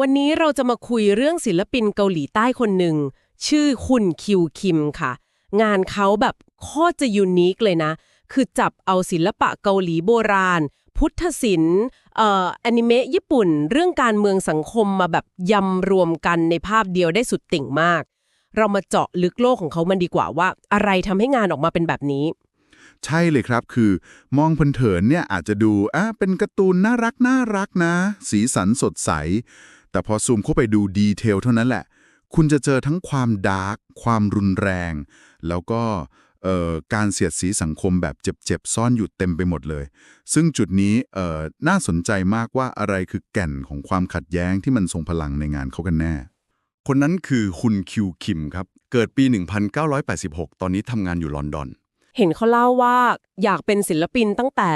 วันนี้เราจะมาคุยเรื่องศิลปินเกาหลีใต้คนหนึ่ง ชื่อคุณคิวคิมค่ะ งานเขาแบบโคตรจะยูนิคเลยนะ คือจับเอาศิลปะเกาหลีโบราณ พุทธศิลป์เอ่ออนิเมะญี่ปุ่น เรื่องการเมืองสังคมมาแบบยำรวมกันในภาพเดียวได้สุดติ่งมาก เรามาเจาะลึกโลกของเขามันดีกว่าว่า อะไรทำให้งานออกมาเป็นแบบนี้ใช่เลยครับ คือ มองเผินๆเนี่ยอาจจะดูอะเป็นการ์ตูนน่ารักน่ารักนะ สีสันสดใส แต่พอซูมเข้าไปดูดีเทลเท่านั้นแหละ คุณจะเจอทั้งความดาร์กความรุนแรง แล้วก็การเสียดสีสังคมแบบเจ็บๆ ซ่อนอยู่เต็มไปหมดเลย ซึ่งจุดนี้น่าสนใจมากว่าอะไรคือแก่นของความขัดแย้งที่มันทรงพลังในงานเขากันแน่ คนนั้นคือฮุนคิวคิมครับ เกิดปี 1986 ตอนนี้ทำงานอยู่ลอนดอน เห็นเขาเล่าว่าอยากเป็นศิลปินตั้งแต่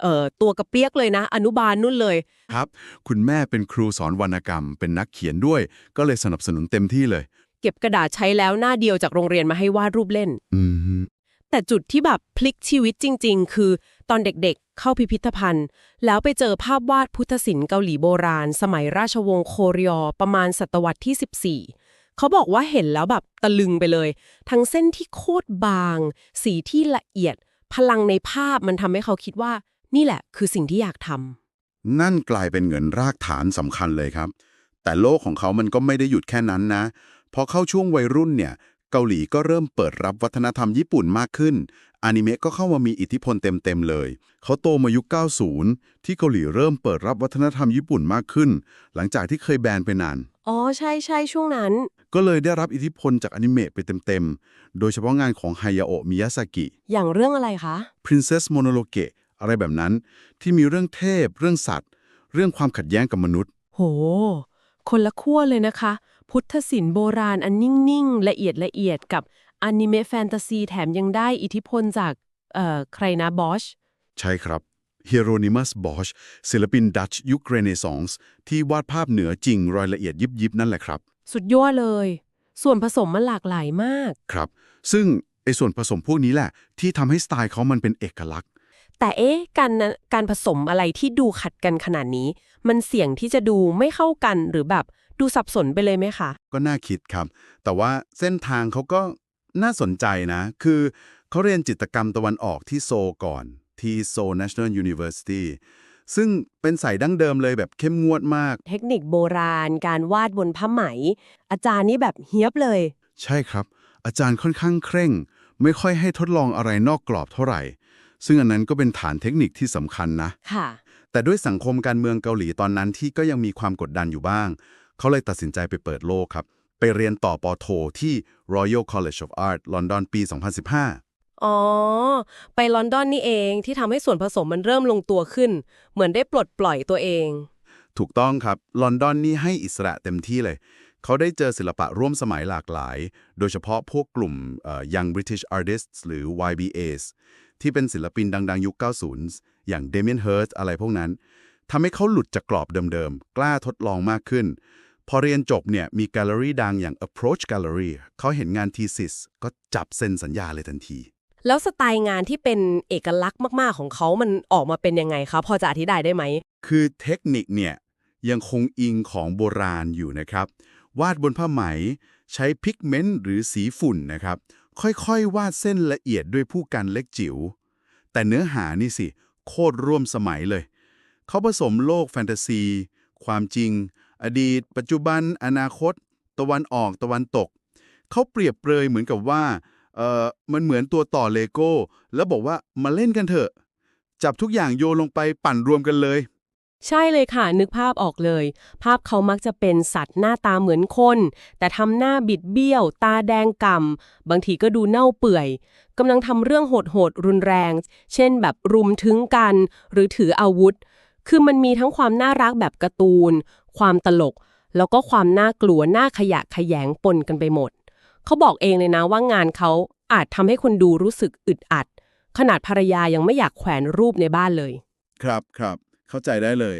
เอ่อตัวกระเปียกเลยนะ อนุบาลนู่นเลย ครับ คุณแม่เป็นครูสอนวรรณกรรม เป็นนักเขียนด้วย ก็เลยสนับสนุนเต็มที่เลย เก็บกระดาษใช้แล้วหน้าเดียวจากโรงเรียนมาให้วาดรูปเล่น อืมแต่จุดที่แบบพลิกชีวิตจริง ๆ คือตอนเด็กๆ เข้าพิพิธภัณฑ์ แล้วไปเจอภาพวาดพุทธศิลป์เกาหลีโบราณ สมัยราชวงศ์โครยอประมาณศตวรรษที่ 14 เขาบอกว่าเห็นแล้วแบบตะลึงไปเลย ทั้งเส้นที่โคตรบาง สีที่ละเอียด พลังในภาพมันทำให้เขาคิดว่า นี่แหละคือสิ่งที่อยากทำนั่นกลายเป็นเงินรากฐานสำคัญเลยครับ แต่โลกของเขามันก็ไม่ได้หยุดแค่นั้นนะ พอเข้าช่วงวัยรุ่นเนี่ย เกาหลีก็เริ่มเปิดรับวัฒนธรรมญี่ปุ่นมากขึ้น อนิเมะก็เข้ามามีอิทธิพลเต็มๆเลย เขาโตมายุค 90 ที่เกาหลีเริ่มเปิดรับวัฒนธรรมญี่ปุ่นมากขึ้น หลังจากที่เคยแบนไปนาน อ๋อใช่ใช่ช่วงนั้น ก็เลยได้รับอิทธิพลจากอนิเมะไปเต็มๆ โดยเฉพาะงานของไฮยาโอะมิยาสกิ อย่างเรื่องอะไรคะ Princess Mononoke อะไรแบบนั้นที่มีเรื่องเทพ เรื่องสัตว์ เรื่องความขัดแย้งกับมนุษย์ โห คนละขั้วเลยนะคะ พุทธศิลป์โบราณอันนิ่งๆ ละเอียดละเอียดกับอนิเมะแฟนตาซีแถมยังได้อิทธิพลจากเอ่อใครนะบอชใช่ครับ Hieronymus Bosch ศิลปินดัตช์ยุคเรเนซองส์ที่วาดภาพเหนือจริงรายละเอียดยิบยิบๆนั่นแหละครับ สุดยอดเลย ส่วนผสมมันหลากหลายมาก ครับ ซึ่งไอ้ส่วนผสมพวกนี้แหละ ที่ทำให้สไตล์เขามันเป็นเอกลักษณ์ แต่เอ๊ะการนะการผสมอะไรที่ดูขัดกันขนาดนี้ มันเสี่ยงที่จะดูไม่เข้ากันหรือแบบดูสับสนไปเลยไหมคะ ก็น่าคิดครับ แต่ว่าเส้นทางเขาก็น่าสนใจนะ คือเขาเรียนจิตรกรรมตะวันออกที่โซลก่อน ที่โซล National University ซึ่งเป็นสายดั้งเดิมเลยแบบเข้มงวดมาก เทคนิคโบราณ การวาดบนผ้าไหม อาจารย์นี่แบบเฮียบเลย ใช่ครับ อาจารย์ค่อนข้างเคร่ง ไม่ค่อยให้ทดลองอะไรนอกกรอบเท่าไหร่ ซึ่งอันนั้นก็เป็นฐานเทคนิคที่สำคัญนะ ค่ะ แต่ด้วยสังคมการเมืองเกาหลีตอนนั้นที่ก็ยังมีความกดดันอยู่บ้าง เขาเลยตัดสินใจไปเปิดโลกครับ ไปเรียนต่อปอโทที่ Royal College of Art ลอนดอนปี 2015 อ๋อ ไปลอนดอนนี่เองที่ทำให้ส่วนผสมมันเริ่มลงตัวขึ้น เหมือนได้ปลดปล่อยตัวเอง ถูกต้องครับ ลอนดอนนี่ให้อิสระเต็มที่เลย เขาได้เจอศิลปะร่วมสมัยหลากหลาย โดยเฉพาะพวกกลุ่มเอ่อ Young British Artists หรือ YBAs ที่เป็นศิลปินดังๆ ยุค 90 อย่าง Damien Hirst อะไรพวกนั้นทำให้เขาหลุดจากกรอบเดิมๆ กล้าทดลองมากขึ้น พอเรียนจบเนี่ยมีแกลเลอรี่ดังอย่าง Approach Gallery เขาเห็นงาน thesis ก็จับเซ็นสัญญาเลยทันที แล้วสไตล์งานที่เป็นเอกลักษณ์มากๆของเขามันออกมาเป็นยังไงคะพอจะอธิบายได้ไหม คือเทคนิคเนี่ยยังคงอิงของโบราณอยู่นะครับ วาดบนผ้าไหม ใช้พิกเมนต์หรือสีฝุ่นนะครับ ค่อยๆ วาดเส้นละเอียดด้วยผู้กันเล็กจิ๋ว แต่เนื้อหานี่สิ โคตรร่วมสมัยเลย เขาผสมโลกแฟนตาซี ความจริง อดีต ปัจจุบัน อนาคต ตะวันออกตะวันตก เขาเปรียบเปรยเหมือนกับว่าเออมันเหมือนตัวต่อเลโก้ แล้วบอกว่ามาเล่นกันเถอะ จับทุกอย่างโยนลงไปปั่นรวมกันเลย ใช่เลยค่ะ นึกภาพออกเลย ภาพเขามักจะเป็นสัตว์หน้าตาเหมือนคน แต่ทำหน้าบิดเบี้ยว ตาแดงกำ่ำบางทีก็ดูเน่าเปื่อยกำลังทำเรื่องโหดๆรุนแรง เช่นแบบรุมถึงกัน หรือถืออาวุธ คือมันมีทั้งความน่ารักแบบการ์ตูน ความตลก แล้วก็ความน่ากลัวน่าขยะขยงปนกันไปหมด เขาบอกเองเลยนะว่างานเขาอาจทำให้คนดูรู้สึกอึดอัด ขนาดภรรยายังไม่อยากแขวนรูปในบ้านเลย ครับครับ เข้าใจได้เลย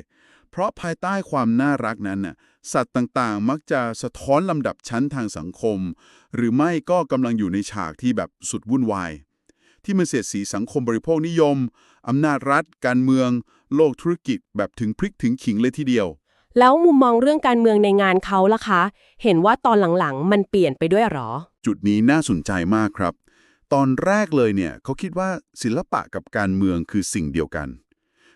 เพราะภายใต้ความน่ารักนั้นน่ะสัตว์ต่างๆ มักจะสะท้อนลำดับชั้นทางสังคม หรือไม่ก็กำลังอยู่ในฉากที่แบบสุดวุ่นวาย ที่มันเสียดสีสังคมบริโภคนิยมอำนาจรัฐ การเมือง โลกธุรกิจแบบถึงพริกถึงขิงเลยทีเดียว แล้วมุมมองเรื่องการเมืองในงานเขาล่ะคะ เห็นว่าตอนหลังๆ มันเปลี่ยนไปด้วยเหรอ จุดนี้น่าสนใจมากครับ ตอนแรกเลยเนี่ยเขาคิดว่าศิลปะกับการเมืองคือสิ่งเดียวกัน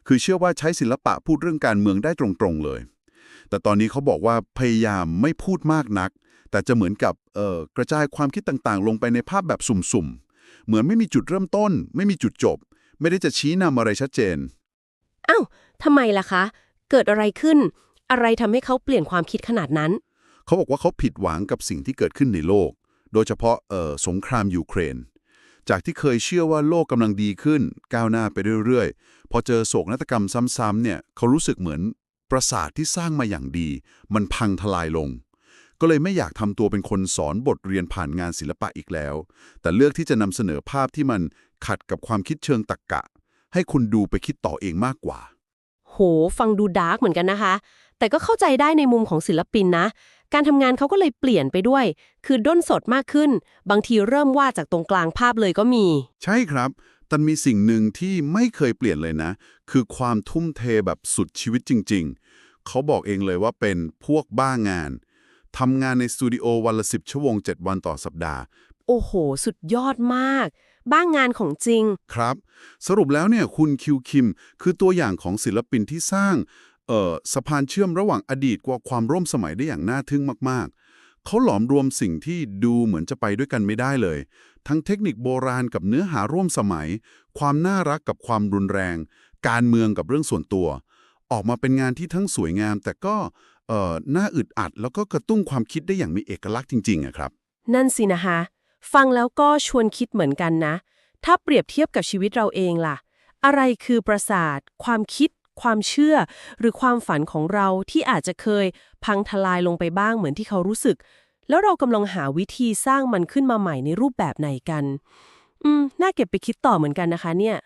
คือเชื่อว่าใช้ศิลปะพูดเรื่องการเมืองได้ตรงๆเลย แต่ตอนนี้เขาบอกว่าพยายามไม่พูดมากนัก แต่จะเหมือนกับเอ่อกระจายความคิดต่างๆ ลงไปในภาพแบบสุ่มๆ เหมือนไม่มีจุดเริ่มต้น ไม่มีจุดจบ ไม่ได้จะชี้นำอะไรชัดเจนอ้าวทำไมล่ะคะ เกิดอะไรขึ้น อะไรทำให้เขาเปลี่ยนความคิดขนาดนั้น เขาบอกว่าเขาผิดหวังกับสิ่งที่เกิดขึ้นในโลก โดยเฉพาะเอ่อสงครามยูเครน จากที่เคยเชื่อว่าโลกกำลังดีขึ้น ก้าวหน้าไปเรื่อยๆ พอเจอโศกนาฏกรรมซ้ำๆเนี่ยเขารู้สึกเหมือนปราสาทที่สร้างมาอย่างดี มันพังทลายลง ก็เลยไม่อยากทำตัวเป็นคนสอนบทเรียนผ่านงานศิลปะอีกแล้ว แต่เลือกที่จะนำเสนอภาพที่มันขัดกับความคิดเชิงตรรกกะ ให้คุณดูไปคิดต่อเองมากกว่า ห ฟังดูดาร์กเหมือนกันนะคะ แต่ก็เข้าใจได้ในมุมของศิลปินนะ การทำงานเขาก็เลยเปลี่ยนไปด้วย คือด้นสดมากขึ้น บางทีเริ่มวาดจากตรงกลางภาพเลยก็มี ใช่ครับแต่มีสิ่งหนึ่งที่ไม่เคยเปลี่ยนเลยนะ คือความทุ่มเทแบบสุดชีวิตจริง ๆ เขาบอกเองเลยว่าเป็นพวกบ้างานทำงานในสตูดิโอวันละสิบชั่วโมง 7 วันต่อสัปดาห์ โอ้โห สุดยอดมาก บ้างงานของจริง ครับ สรุปแล้วเนี่ยคุณคิวคิม คือตัวอย่างของศิลปินที่สร้างเอ่อสะพานเชื่อมระหว่างอดีตกับความร่วมสมัยได้อย่างน่าทึ่งมากๆ เขาหลอมรวมสิ่งที่ดูเหมือนจะไปด้วยกันไม่ได้เลย ทั้งเทคนิคโบราณกับเนื้อหาร่วมสมัย ความน่ารักกับความรุนแรง การเมืองกับเรื่องส่วนตัว ออกมาเป็นงานที่ทั้งสวยงาม แต่ก็เอ่อน่าอึดอัด แล้วก็กระตุ้นความคิดได้อย่างมีเอกลักษณ์จริงๆอะครับ นั่นสินะคะ ฟังแล้วก็ชวนคิดเหมือนกันนะ ถ้าเปรียบเทียบกับชีวิตเราเองล่ะ อะไรคือประสาท ความคิด ความเชื่อ หรือความฝันของเราที่อาจจะเคย พังทลายลงไปบ้างเหมือนที่เขารู้สึก แล้วเรากำลังหาวิธีสร้างมันขึ้นมาใหม่ในรูปแบบไหนกัน อืม น่าเก็บไปคิดต่อเหมือนกันนะคะเนี่ย